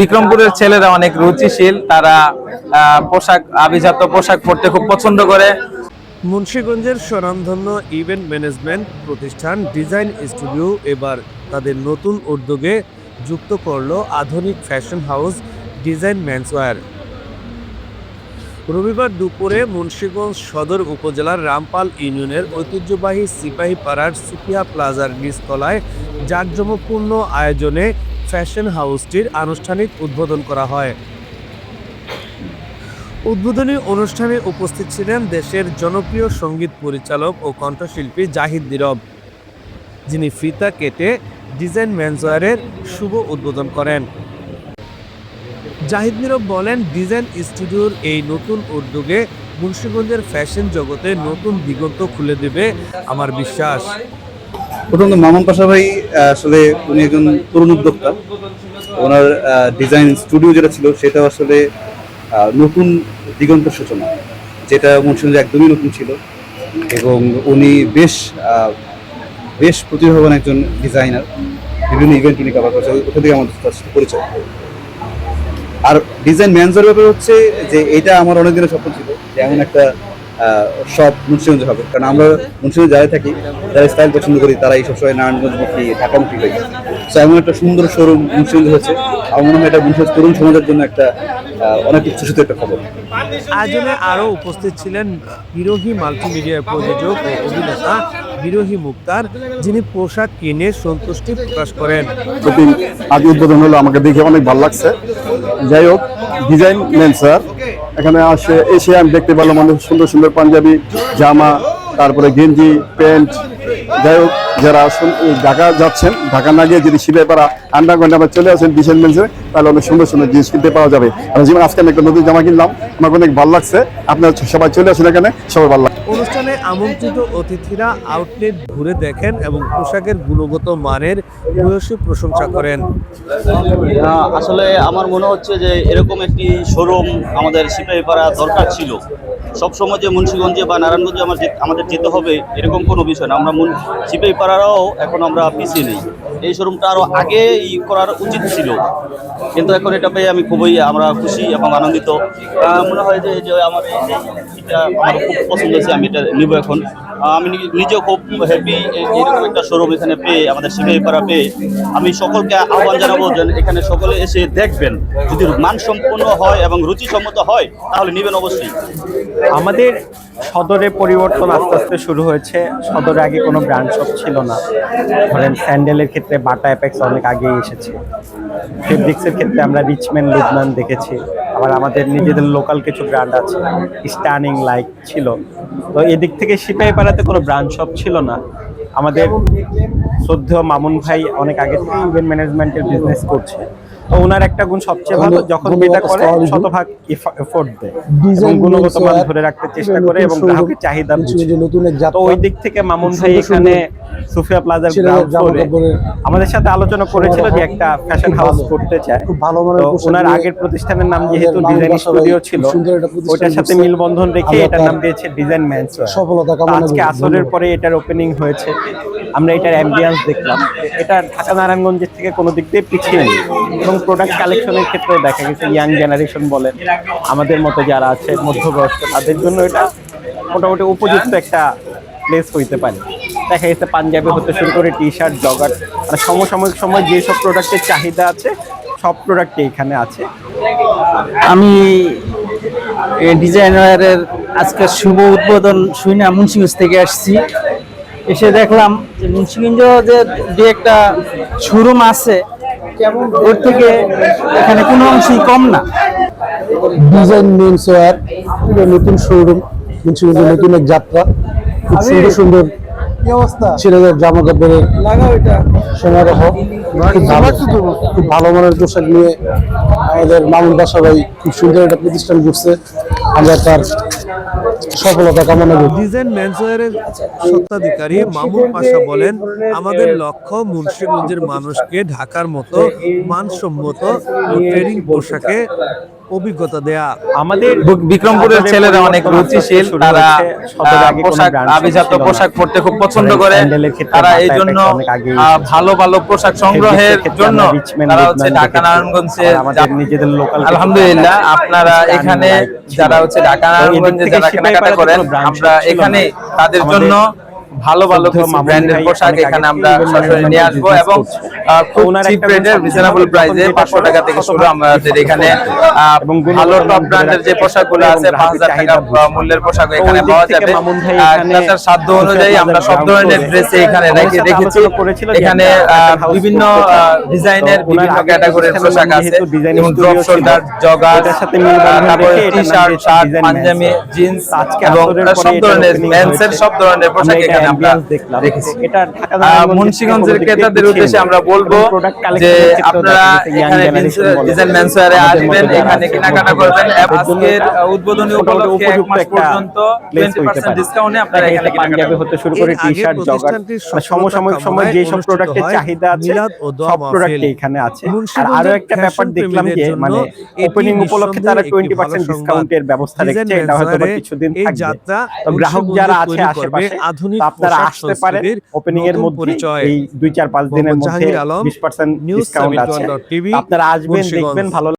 বিক্রমপুরের ছেলেরা অনেক রুচিশীল, তারা পোশাক আভিজাত পোশাক পরতে খুব পছন্দ করে। মুন্সিগঞ্জের স্বনামধন্য ইভেন্ট ম্যানেজমেন্ট প্রতিষ্ঠান ডিজাইন স্টুডিও এবার তাদের নতুন উদ্যোগে যুক্ত করল আধুনিক ফ্যাশন হাউস ডিজাইন ম্যান্সওয়্যার রবিবার দুপুরে মুন্সীগঞ্জ সদর উপজেলার রামপাল ইউনিয়নের ঐতিহ্যবাহী সিপাহী পাড়ার সুপিয়া প্লাজার নিচতলায় জাঁকজমকপূর্ণ আয়োজনে ফ্যাশন হাউসটির আনুষ্ঠানিক উদ্বোধন করা হয়। উদ্বোধনী অনুষ্ঠানে উপস্থিত ছিলেন দেশের জনপ্রিয় সংগীত পরিচালক ও কণ্ঠশিল্পী জাহিদ নীরব, যিনি ফিতা কেটে ডিজাইন ম্যানজয়ারের শুভ উদ্বোধন করেন। জাহিদ নীরব বলেন, ডিজাইন স্টুডিওর এই নতুন উদ্যোগে মুন্সিগঞ্জের ফ্যাশন জগতে নতুন দিগন্ত খুলে দেবে আমার বিশ্বাস। প্রথমত মামুন পাশা ভাই আসলে উনি একজন তরুণ উদ্যোক্তা। ওনার ডিজাইন স্টুডিও যেটা ছিল, সেটা আসলে নতুন দিগন্ত সূচনা, যেটা মুন্সিগঞ্জে একদমই নতুন ছিল। এবং উনি বেশ বেশ প্রতিভাবান একজন ডিজাইনার বিভিন্ন ইভেন্ট উনি কভার করছে ওখান থেকে আমাদের তার সাথে পরিচয়। আর ডিজাইন ম্যানেজার ব্যাপার হচ্ছে যে, এটা আমার অনেক দিনের স্বপ্ন ছিল যে, এমন একটা সব মুন্সিগঞ্জে হবে। কারণ আমরা মুন্সিগঞ্জে যারা থাকি যারা স্টাইল পছন্দ করি তারা এই সবসময় নারায়ণগঞ্জমুখী ঢাকামুখী হয়ে তো এমন একটা সুন্দর শোরুম মুন্সিগঞ্জে হয়েছে। আমার মনে হয় এটা মুন্সিগঞ্জ তরুণ সমাজের জন্য একটা অনেক উচ্ছ্বসিত একটা খবর। আয়োজনে আরও উপস্থিত ছিলেন বিরোহী মাল্টিমিডিয়া প্রযোজক ও অভিনেতা বিরোহী মুক্তার যিনি পোশাক কিনে সন্তুষ্টি প্রকাশ করেন। আজ উদ্বোধন হলো আমাকে দেখে অনেক ভালো লাগছে। যাই হোক ডিজাইন নেন, স্যার। এখানে আসে এসে আমি দেখতে পেলাম অনেক সুন্দর সুন্দর পাঞ্জাবি, জামা, তারপরে গেঞ্জি, প্যান্ট যাই হোক যারা ঢাকা যাচ্ছেন ঢাকা না গিয়ে যদি শিবেপাড়া আন্ডারগ্রাউন্ডে আবার চলে আসেন ডিজাইন মেন্সে তাহলে অনেক সুন্দর সুন্দর জিনিস কিনতে পাওয়া যাবে। আর যেমন আজকে আমি একটা নতুন জামা কিনলাম। আমার অনেক ভালো লাগছে। আপনারা সবাই চলে আসেন এখানে সবাই ভালো লাগছে। অনুষ্ঠানে আমন্ত্রিত অতিথিরা আউটলেট ঘুরে দেখেন এবং পোশাকের গুণগত মানের ভূয়সী প্রশংসা করেন। আসলে আমার মনে হচ্ছে যে এরকম একটি শোরুম আমাদের সিপাহীপাড়া দরকার ছিল। সবসময় যে মুন্সিগঞ্জে বা নারায়ণগঞ্জে আমার আমাদের যেতে হবে, এরকম কোনো বিষয় না। আমরা মুন- সিপাহীপাড়ারাও এখন আমরা পিছিয়ে নেই। এই শোরুমটা আরও আগে ই করার উচিত ছিল। কিন্তু এখন এটা পেয়ে আমি খুবই, আমরা খুশি এবং আনন্দিত। মনে হয় যে যে আমার এটা আমার খুব পছন্দ হয়েছে, আমি এটা নিব এখন। আমি নিজেও খুব হ্যাপি এরকম একটা শোরুম এখানে পেয়ে, আমাদের সিপাহীপাড়া পেয়ে আমি সকলকে আহ্বান জানাব যে এখানে সকলে এসে দেখবেন। যদি মানসম্পন্ন হয় এবং রুচিসম্মত হয়, তাহলে নেবেন অবশ্যই। আমাদের সদরে পরিবর্তন আস্তে আস্তে শুরু হয়েছে। সদরে আগে কোনো ব্র্যান্ড শপ ছিল না। ধরেন স্যান্ডেলের ক্ষেত্রে বাটা অ্যাপেক্স অনেক আগেই এসেছে। ফেব্রিক্সের ক্ষেত্রে আমরা রিচম্যান লুবনান দেখেছি। আবার আমাদের নিজেদের লোকাল কিছু ব্র্যান্ড আছে স্টার্নিং লাইক ছিল। তো এদিক থেকে সিপাহী পাড়াতে কোনো ব্র্যান্ড শপ ছিল না। আমাদের শ্রদ্ধেয় মামুন ভাই অনেক আগে থেকে ইভেন্ট ম্যানেজমেন্টের বিজনেস করছে। ওনার একটা গুণ সবচেয়ে ভালো যখন যেটা করে শতভাগ এফোর্ট দেয়। এবং গুণগত মান ধরে রাখতে চেষ্টা করে এবং গ্রাহকের চাহিদা বুঝে। তো ওই দিক থেকে মামুন ভাই এখানে সুফিয়া প্লাজার আমাদের সাথে আলোচনা করেছিল যে একটা ফ্যাশন হাউস করতে চায়। খুব ভালো পোশাক ওনার আগের প্রতিষ্ঠানের নাম যেহেতু ডিজাইন স্টুডিও ছিল ওইটার সাথে। মিলবন্ধন রেখে এটার নাম দিয়েছে ডিজাইন ম্যানস সফলতা কামনা আজকে। আসরের পরে এটার ওপেনিং হয়েছে। আমরা এটার অ্যাম্বিয়েন্স দেখলাম। এটা ঢাকা নারায়ণগঞ্জের থেকে কোনো দিক দিয়ে পিছিয়ে নেই। এবং প্রোডাক্ট কালেকশনের ক্ষেত্রে দেখা গেছে ইয়াং জেনারেশন বলেন আমাদের মতো যারা আছে মধ্যবয়স্ক তাদের জন্য এটা মোটামুটি উপযুক্ত একটা প্লেস হইতে পারে। দেখা গেছে পাঞ্জাবি হতে শুরু করে টি শার্ট জগার মানে সমসাময়িক সময় যেসব প্রোডাক্টের চাহিদা আছে সব প্রোডাক্টই এখানে আছে। আমি ডিজাইনারের আজকে শুভ উদ্বোধন শুই না মুন্সিগঞ্জ থেকে আসছি। এসে দেখলাম যে মুন্সিগঞ্জ যে দু একটা শোরুম আছে ওর থেকে এখানে কোনো অংশই কম না। ডিজাইন মেন্স ওয়ার নতুন শোরুম মুন্সিগঞ্জের নতুন এক যাত্রা। খুব সুন্দর সুন্দর ছেলেদের জামা কাপড়ের সমারোহ খুব ভালো। খুব ভালো মানের পোশাক নিয়ে আমাদের মামুন বাসা ভাই খুব সুন্দর একটা প্রতিষ্ঠান করছে। আমরা তার সফলতা কামনা করি। ডিজাইন ম্যানসওয়ারের সত্ত্বাধিকারী মামুন পাশা বলেন আমাদের লক্ষ্য মুন্সিগঞ্জের মানুষকে ঢাকার মতো মানসম্মত ও ট্রেনিং পোশাকে অভিজ্ঞতা দেয়া। আমাদের বিক্রমপুরের ছেলেরা অনেক রুচিশীল তারা পোশাক না। পোশাক পরতে খুব পছন্দ করে। তারা এই জন্য। ভালো ভালো পোশাক সংগ্রহের জন্য তারা হচ্ছে ঢাকা নারায়ণগঞ্জে নিজেদের লোকাল আলহামদুলিল্লাহ আপনারা এখানে যারা হচ্ছে ঢাকা নারায়ণগঞ্জে যারা কেনাকাটা করেন আমরা এখানে তাদের জন্য ভালো ভালো ব্র্যান্ডের পোশাক এখানে আমরা সরাসরি নিয়ে আসব এবং খুব চিপ রেটের রিজনেবল প্রাইসে যেটা পাঁচশো করে টাকা থেকে শুরু আমাদের এখানে এবং ভালো টপ ব্র্যান্ডের যে রাখতে পোশাকগুলো আছে পাঁচ হাজার গ্রাহকের টাকা মূল্যের পোশাক এখানে পাওয়া যাবে। এখানে যার সাধ্য অনুযায়ী আমরা সব ধরনের ড্রেস এখানে রেখে রেখেছি এখানে বিভিন্ন ডিজাইনের বিভিন্ন ক্যাটাগরির পোশাক আছে যেমন ড্রপ শোল্ডার জগার সাথে মিল তারপরে টি-শার্ট শার্ট পাঞ্জাবি জিন্স আজকে এবং সব ধরনের মেন্সের সব ধরনের পোশাক আমরা আমরা মুন্সিগঞ্জের ক্রেতাদের উদ্দেশ্যে আমরা বলব যে আপনারা এখানে ডিজাইন মেন্সওয়ারে আসবেন এখানে কেনাকাটা করবেন আজকের উদ্বোধনী উপলক্ষে এক মাস পর্যন্ত। ডিসকাউন্টে আপনারা এখানে পাঞ্জাবি হতে শুরু করে টি-শার্ট জগার সমসাময়িক সময় যে সব প্রোডাক্টের চাহিদা আছে সব প্রোডাক্ট এখানে আছে। আর আরও একটা ব্যাপার দেখলাম যে মানে ওপেনিং উপলক্ষে তারা ডিসকাউন্টের ব্যবস্থা রেখেছে এটা হয়তো কিছুদিন থাকবে যাত্রা তো গ্রাহক যারা আছে আশেপাশে আধুনিক তো আপনারা আসতে পারেন ওপেনিং এর মধ্যে এই দুই চার পাঁচ দিনের মধ্যে জাহাঙ্গীর আলম, বিশ পার্সেন্ট নিউজ ডিসকাউন্ট আছে। আপনারা আসবেন দেখবেন ভালো